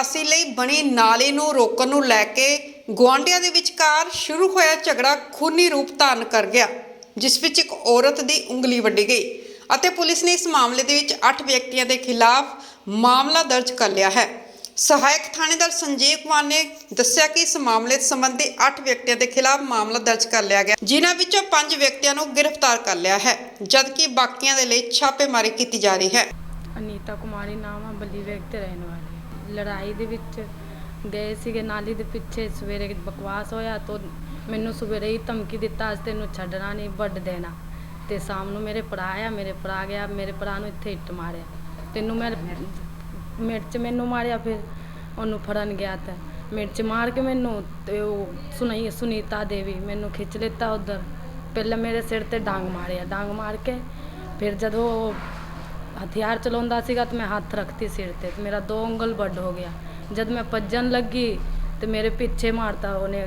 ਨਿਕਾਸੀ ਲਈ ਬਣੇ ਨਾਲੇ ਨੂੰ ਰੋਕਣ ਨੂੰ ਲੈ ਕੇ ਗੁਆਂਢੀਆਂ ਦੇ ਵਿਚਕਾਰ ਸ਼ੁਰੂ ਹੋਇਆ ਝਗੜਾ ਖੂਨੀ ਰੂਪ ਧਾਰਨ ਕਰ ਗਿਆ, ਜਿਸ ਵਿੱਚ ਇੱਕ ਔਰਤ ਦੀ ਉਂਗਲੀ ਵੱਢੀ ਗਈ ਅਤੇ ਪੁਲਿਸ ਨੇ ਇਸ ਮਾਮਲੇ ਦੇ ਵਿੱਚ 8 ਵਿਅਕਤੀਆਂ ਦੇ ਖਿਲਾਫ ਮਾਮਲਾ ਦਰਜ ਕਰ ਲਿਆ ਹੈ। ਸਹਾਇਕ ਥਾਣੇਦਾਰ ਸੰਜੀਵ ਕੁਮਾਰ ਨੇ ਦੱਸਿਆ ਕਿ ਇਸ ਮਾਮਲੇ ਸੰਬੰਧੀ 8 ਵਿਅਕਤੀਆਂ ਦੇ ਖਿਲਾਫ ਮਾਮਲਾ ਦਰਜ ਕਰ ਲਿਆ ਗਿਆ, ਜਿਨ੍ਹਾਂ ਵਿੱਚੋਂ 5 ਵਿਅਕਤੀਆਂ ਨੂੰ ਗ੍ਰਿਫਤਾਰ ਕਰ ਲਿਆ ਹੈ, ਜਦਕਿ ਬਾਕੀਆਂ ਦੇ ਲਈ ਛਾਪੇਮਾਰੀ ਕੀਤੀ ਜਾ ਰਹੀ ਹੈ। ਅਨੀਤਾ ਕੁਮਾਰੀ ਨਾਮ ਆ ਬੱਲੀ ਵੇਗ ਰਹਿਣ ਲੜਾਈ ਦੇ ਵਿੱਚ ਗਏ ਸੀਗੇ, ਨਾਲੀ ਦੇ ਪਿੱਛੇ ਸਵੇਰੇ ਬਕਵਾਸ ਹੋਇਆ ਤਾਂ ਮੈਨੂੰ ਸਵੇਰੇ ਹੀ ਧਮਕੀ ਦਿੱਤਾ, ਅੱਜ ਤੈਨੂੰ ਛੱਡਣਾ ਨਹੀਂ, ਵੱਢ ਦੇਣਾ। ਤੇ ਸ਼ਾਮ ਨੂੰ ਮੇਰੇ ਭਰਾ ਆਇਆ, ਮੇਰੇ ਭਰਾ ਗਿਆ, ਮੇਰੇ ਭਰਾ ਨੂੰ ਇੱਥੇ ਇੱਟ ਮਾਰਿਆ। ਤੈਨੂੰ ਮੈਂ ਮਿਰਚ ਮੈਨੂੰ ਮਾਰਿਆ, ਫਿਰ ਉਹਨੂੰ ਫੜਨ ਗਿਆ ਤਾਂ ਮਿਰਚ ਮਾਰ ਕੇ ਮੈਨੂੰ ਤੇ ਉਹ ਸੁਣਾਈ ਸੁਨੀਤਾ ਦੇਵੀ ਮੈਨੂੰ ਖਿੱਚ ਲਿੱਤਾ ਉਧਰ। ਪਹਿਲਾਂ ਮੇਰੇ ਸਿਰ ਤੇ ਡਾਂਗ ਮਾਰਿਆ, ਡਾਂਗ ਮਾਰ ਕੇ ਫਿਰ ਜਦੋਂ ਉਹ ਹਥਿਆਰ ਚਲਾਉਂਦਾ ਸੀਗਾ ਤੇ ਮੈਂ ਹੱਥ ਰੱਖਤੀ ਸਿਰ ਤੇ ਤੇ ਮੇਰਾ ਦੋ ਉਂਗਲ ਵੱਡ ਹੋ ਗਿਆ। ਜਦ ਮੈਂ ਭੱਜਣ ਲੱਗੀ ਤੇ ਮੇਰੇ ਪਿੱਛੇ ਮਾਰਤਾ ਉਹਨੇ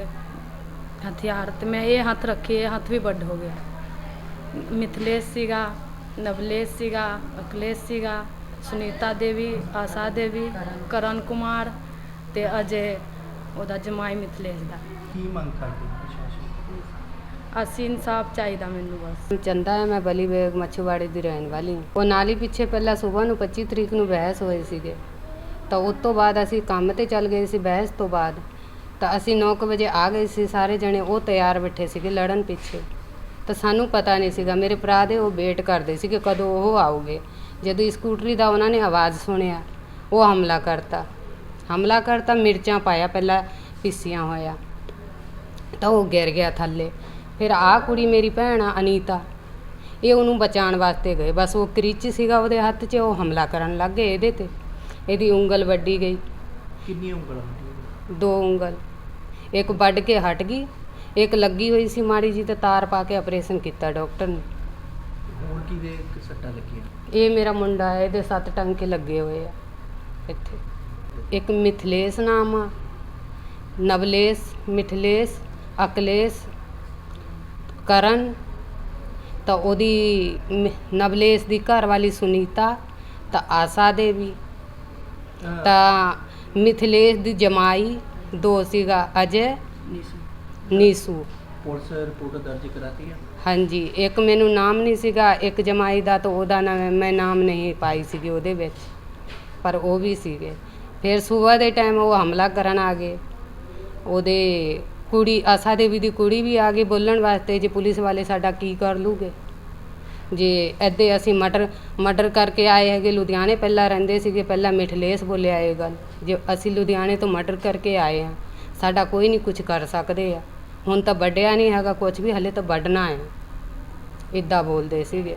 ਹਥਿਆਰ ਤੇ ਮੈਂ ਇਹ ਹੱਥ ਰੱਖੀ, ਇਹ ਹੱਥ ਵੀ ਵੱਡ ਹੋ ਗਿਆ। ਮਿਥਲੇਸ਼ ਸੀਗਾ, ਨਵਲੇਸ਼ ਸੀਗਾ ਅਕਲੇਸ਼ ਸੀਗਾ, ਸੁਨੀਤਾ ਦੇਵੀ, ਆਸਾ ਦੇਵੀ, ਕਰਨ ਕੁਮਾਰ ਤੇ ਅਜੇ ਉਹਦਾ ਜਮਾਈ ਮਿਥਲੇਸ਼ ਦਾ। ਕੀ ਮੰਗ ਕਰਦੇ? ਅਸੀਂ ਇਨਸਾਫ ਚਾਹੀਦਾ ਮੈਨੂੰ ਬਸ। ਚੰਦਾ ਹੈ, ਮੈਂ ਬਲੀ ਬੇਗ ਮੱਛੂਵਾੜੀ ਦੀ ਰਹਿਣ ਵਾਲੀ ਹਾਂ। ਉਹ ਨਾਲੀ ਪਿੱਛੇ ਪਹਿਲਾਂ ਸਵੇਰ ਨੂੰ 25 ਤਰੀਕ ਨੂੰ ਬਹਿਸ ਹੋਏ ਸੀਗੇ। ਤਾਂ ਉਸ ਤੋਂ ਬਾਅਦ ਅਸੀਂ ਕੰਮ ਤੇ ਚੱਲ ਗਏ ਸੀ ਬਹਿਸ ਤੋਂ ਬਾਅਦ। ਤਾਂ ਅਸੀਂ 9:00 ਵਜੇ ਆ ਗਏ ਸੀ, ਸਾਰੇ ਜਣੇ ਉਹ ਤਿਆਰ ਬੈਠੇ ਸੀਗੇ ਲੜਨ ਪਿੱਛੇ। ਤਾਂ ਸਾਨੂੰ ਪਤਾ ਨਹੀਂ ਸੀਗਾ, ਮੇਰੇ ਭਰਾ ਦੇ ਉਹ ਵੇਟ ਕਰਦੇ ਸੀਗੇ ਕਦੋਂ ਉਹ ਆਉਗੇ ਜਦੋਂ ਸਕੂਟਰੀ ਦਾ ਉਹਨਾਂ ਨੇ ਆਵਾਜ਼ ਸੁਣਿਆ, ਉਹ ਹਮਲਾ ਕਰਤਾ। ਹਮਲਾ ਕਰਤਾ, ਮਿਰਚਾਂ ਪਾਇਆ, ਪਹਿਲਾਂ ਪੀਸੀਆਂ ਹੋਇਆ। ਤਾਂ ਉਹ ਗਿਰ ਗਿਆ ਥੱਲੇ। ਫਿਰ ਆ ਕੁੜੀ ਮੇਰੀ ਭੈਣ ਆ ਅਨੀਤਾ। ਇਹ ਉਹਨੂੰ ਬਚਾਉਣ ਵਾਸਤੇ ਗਏ। ਬਸ ਉਹ ਕ੍ਰਿਚ ਸੀਗਾ ਉਹਦੇ ਹੱਥ 'ਚ ਉਹ ਹਮਲਾ ਕਰਨ ਲੱਗ ਗਏ ਇਹਦੇ ਤੇ। ਇਹਦੀ ਉਂਗਲ ਵੱਡੀ ਗਈ। ਕਿੰਨੀ ਉਂਗਲਾਂ ਦੋ ਉਂਗਲ। ਇੱਕ ਵੱਢ ਕੇ ਹਟ ਗਈ। ਇੱਕ ਲੱਗੀ ਹੋਈ ਸੀ ਮਾੜੀ ਜੀ ਤੇ ਤਾਰ ਪਾ ਕੇ ਆਪਰੇਸ਼ਨ ਕੀਤਾ ਡਾਕਟਰ ਨੇ। ਹੁਣ ਕਿਵੇਂ ਸੱਟਾਂ ਲੱਗੀਆਂ? ਇਹ ਮੇਰਾ ਮੁੰਡਾ ਹੈ ਇਹਦੇ ਸੱਤ ਟੰਕੇ ਲੱਗੇ ਹੋਏ ਆ ਇੱਥੇ। ਇੱਕ ਮਿਥਲੇਸ਼ ਨਾਮ ਆ। ਨਵਲੇਸ਼ ਮਿਥਲੇਸ਼ ਅਕਲੇਸ਼ ਕਰਨ ਤਾਂ ਉਹਦੀ ਨਵਲੇਸ਼ ਦੀ ਘਰ ਵਾਲੀ ਸੁਨੀਤਾ ਤਾਂ ਆਸਾ ਦੇਵੀ ਤਾਂ ਮਿਥਲੇਸ਼ ਦੀ ਜਮਾਈ ਦੋ ਸੀਗਾ ਅਜੇ ਨੀਸੂ। ਪੁਲਿਸ ਰਿਪੋਰਟ ਦਰਜ ਕਰਾਤੀ ਹੈ ਹਾਂਜੀ ਇੱਕ ਮੈਨੂੰ ਨਾਮ ਨਹੀਂ ਸੀਗਾ ਇੱਕ ਜਮਾਈ ਦਾ ਤਾਂ ਉਹਦਾ ਨਾਮ ਮੈਂ ਨਾਮ ਨਹੀਂ ਪਾਈ ਸੀਗੀ ਉਹਦੇ ਵਿੱਚ ਪਰ ਉਹ ਵੀ ਸੀਗੇ। ਫਿਰ ਸਵੇਰ ਦੇ ਟਾਈਮ ਉਹ ਹਮਲਾ ਕਰਨ ਆ ਗਏ। ਉਹਦੇ ਕੁੜੀ, ਆਸਾ ਦੇਵੀ ਦੀ ਕੁੜੀ ਵੀ ਆ ਗਈ ਬੋਲਣ ਵਾਸਤੇ, ਜੇ ਪੁਲਿਸ ਵਾਲੇ ਸਾਡਾ ਕੀ ਕਰ ਲੂਗੇ? ਜੇ ਐਦੇ ਅਸੀਂ ਮਟਰ ਮਟਰ ਕਰਕੇ ਆਏ ਹੈਗੇ, ਲੁਧਿਆਣੇ ਪਹਿਲਾਂ ਰਹਿੰਦੇ ਸੀਗੇ, ਪਹਿਲਾਂ ਮਿਠਲੇਸ ਬੋਲਿਆ ਇਹ ਗੱਲ। ਜੇ ਅਸੀਂ ਲੁਧਿਆਣੇ ਤੋਂ ਮਟਰ ਕਰਕੇ ਆਏ ਆ ਸਾਡਾ ਕੋਈ ਨਹੀਂ ਕੁਝ ਕਰ ਸਕਦੇ ਆ। ਹੁਣ ਤਾਂ ਵੱਡਿਆ ਨਹੀਂ ਹੈਗਾ ਕੁਝ ਵੀ, ਹਲੇ ਤਾਂ ਵੱਢਣਾ ਹੈ। ਇਦਾਂ ਬੋਲਦੇ ਸੀਗੇ।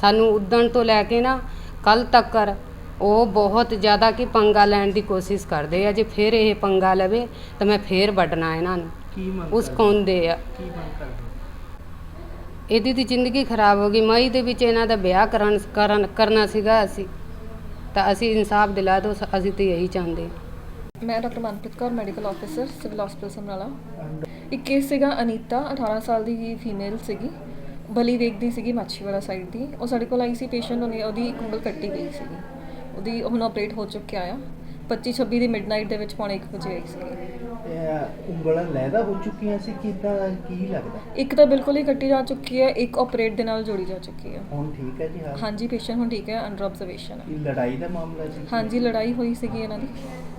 ਸਾਨੂੰ ਉਦਣ ਤੋਂ ਲੈ ਕੇ ਨਾ ਕੱਲ ਤੱਕ ਉਹ ਬਹੁਤ ਜ਼ਿਆਦਾ ਕਿ ਪੰਗਾ ਲੈਣ ਦੀ ਕੋਸ਼ਿਸ਼ ਕਰਦੇ ਆ ਜੇ ਫਿਰ ਇਹ ਪੰਗਾ ਲਵੇ ਤਾਂ ਮੈਂ ਫੇਰ ਵੱਢਣਾ ਇਹਨਾਂ ਨੂੰ। ਕੀ ਮੰਗ ਉਸ ਕਰਦੇ? ਕੌਂਦੇ ਆ। ਕੀ ਮੰਗ ਕਰਦੇ? ਹੋ? ਇਹਦੀ ਦੀ ਜ਼ਿੰਦਗੀ ਖਰਾਬ ਹੋ ਗਈ। ਮਈ ਦੇ ਵਿੱਚ ਇਹਨਾਂ ਦਾ ਵਿਆਹ ਕਰਨ ਕਰਨ ਕਰਨਾ ਸੀਗਾ ਅਸੀਂ। ਤਾਂ ਅਸੀਂ ਇਨਸਾਫ ਦਿਲਾ ਦਿਓ ਅਸੀਂ ਤਾਂ ਇਹੀ ਚਾਹੁੰਦੇ ਹਾਂ। ਮੈਂ doctor Manpreet Kaur medical officer civil hospital Samrala. ਇੱਕ ਕੇਸ ਸੀਗਾ ਅਨੀਤਾ 18 ਸਾਲ ਦੀ ਫੀਮੇਲ ਸੀਗੀ। ਬਲੀ ਵੇਖਦੀ ਸੀਗੀ ਮਾਛੀਵਾੜਾ ਸਾਈਡ ਦੀ। ਉਹ ਸਾਡੇ ਕੋਲ ਆਈ ਸੀ ਪੇਸ਼ੈਂਟ ਉਹਨੇ ਉਹਦੀ ਇੱਕ ਉਂਗਲ ਕੱਟੀ ਗਈ ਸੀਗੀ। ਉਹਦੀ ਹੁਣ ਆਪਰੇਟ ਹੋ ਚੁੱਕਿਆ ਆ। 25 26 ਦੀ ਮਿਡਨਾਈਟ ਦੇ ਵਿੱਚ ਪੌਣੇ 1 ਵਜੇ ਆਈ ਸੀਗੀ ਇਹ ਉਂਗਲਾਂ ਲੈਦਾ ਹੋ ਚੁੱਕੀਆਂ ਸੀ ਕਿਦਾਂ ਕੀ ਲੱਗਦਾ? ਇੱਕ ਤਾਂ ਬਿਲਕੁਲ ਹੀ ਕੱਟੀ ਜਾ ਚੁੱਕੀ ਹੈ ਇੱਕ ਆਪਰੇਟ ਦੇ ਨਾਲ ਜੋੜੀ ਜਾ ਚੁੱਕੀ ਹੈ। ਹੁਣ ਠੀਕ ਹੈ ਜੀ ਹਾਂ ਹਾਂਜੀ ਪੇਸ਼ੈਂਟ ਹੁਣ ਠੀਕ ਹੈ ਅੰਡਰ ਆਬਜ਼ਰਵੇਸ਼ਨ ਹੈ। ਇਹ ਲੜਾਈ ਦਾ ਮਾਮਲਾ ਜੀ? ਹਾਂਜੀ ਲੜਾਈ ਹੋਈ ਸੀਗੀ ਇਹਨਾਂ ਦੀ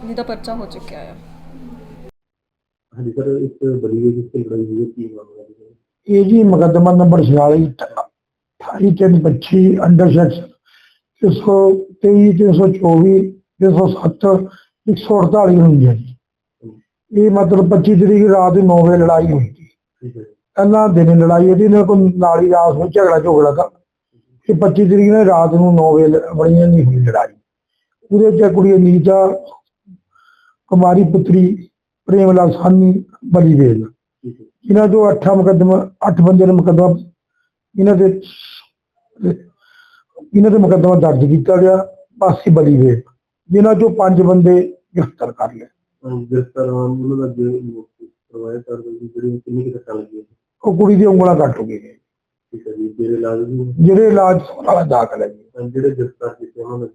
ਜਿਹਦਾ ਪਰਚਾ ਹੋ ਚੁੱਕਿਆ ਆ। ਹਾਂਜੀ ਸਰ ਇੱਕ ਬੜੀ ਜਿਹੀ ਲੜਾਈ ਹੋਈ ਹੈ ਕੀ ਮਾਮਲਾ ਇਹ ਜੀ ਮੁਕੱਦਮਾ ਨੰਬਰ 46 28325 ਅੰਡਰ ਸੈਕਸ਼ਨ 323 324 307 148 ਹੁੰਦੀ ਹੈ ਜੀ। ਇਹ ਮਤਲਬ 25 ਤਰੀਕ ਰਾਤ ਨੂੰ 9 ਵਜੇ ਲੜਾਈ ਹੋਈ ਸੀ। ਪਹਿਲਾਂ ਦਿਨ ਲੜਾਈ ਹੋਈ ਨਾਲ ਕੋਈ ਨਾਲੀ ਦਾ ਆਪਸ ਵਿੱਚ ਝਗੜਾ ਝੋਗੜਾ ਤਾਂ ਇਹ 25 ਤਰੀਕ ਨੂੰ ਰਾਤ ਨੂੰ 9 ਵਜੇ ਬੜੀਆਂ ਨਹੀਂ ਹੋਈ ਲੜਾਈ। ਉਹਦੇ ਚ ਕੁੜੀ ਨੀਤਾ ਕੁਮਾਰੀ ਪੁੱਤਰੀ ਪ੍ਰੇਮ ਲਾਲ ਸਾਨੀ ਬਲੀ ਵੇਲ। ਇਹਨਾਂ ਤੋਂ ਅੱਠਾ ਮੁਕੱਦਮਾ ਅੱਠ ਬੰਦੇ ਨੇ ਮੁਕੱਦਮਾ ਇਹਨਾਂ ਦੇ ਇਹਨਾਂ ਦੇ ਮੁਕੱਦਮਾ ਦਰਜ ਕੀਤਾ ਗਿਆ ਪਾਸੀ ਬਲੀ ਵੇ ਜਿਨ੍ਹਾਂ ਚੋਂ ਪੰਜ ਬੰਦੇ ਗ੍ਰਿਫਤਾਰ ਕਰ ਲਏ। ਹਾਂਜੀ ਜਿਸ ਤਰ੍ਹਾਂ ਉਹਨਾਂ ਦਾ ਜੇ ਪ੍ਰਵਾਹ ਕਰ ਰਹੀ ਜਿਹੜੀ ਕਿੰਨੀ ਕੁ ਸੱਟਾਂ ਲੱਗੀਆਂ ਉਹ ਕੁੜੀ ਦੀ ਉਂਗਲਾਂ ਕੱਟ ਠੀਕ ਹੈ ਜੀ ਜਿਹੜੇ ਇਲਾਜ ਜਿਹੜੇ ਇਲਾਜ ਵਾਲਾ ਦਾਖਲ ਹੈ ਜੀ। ਜਿਹੜੇ ਗ੍ਰਿਫਤਾਰ ਕੀਤੇ ਉਹਨਾਂ ਦਾ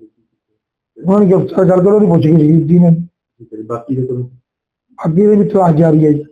ਉਹਨਾਂ ਨੇ ਗ੍ਰਿਫਤਾਰ ਕਰਕੇ ਉਹਦੀ ਪੁੱਛਗਿੱਛ ਕੀਤੀ ਨੇ। ਬਾਕੀ ਦੇ ਕੋਲ ਅੱਗੇ ਦੇ ਵੀ ਤਲਾਸ਼ ਜਾਰੀ ਹੈ ਜੀ।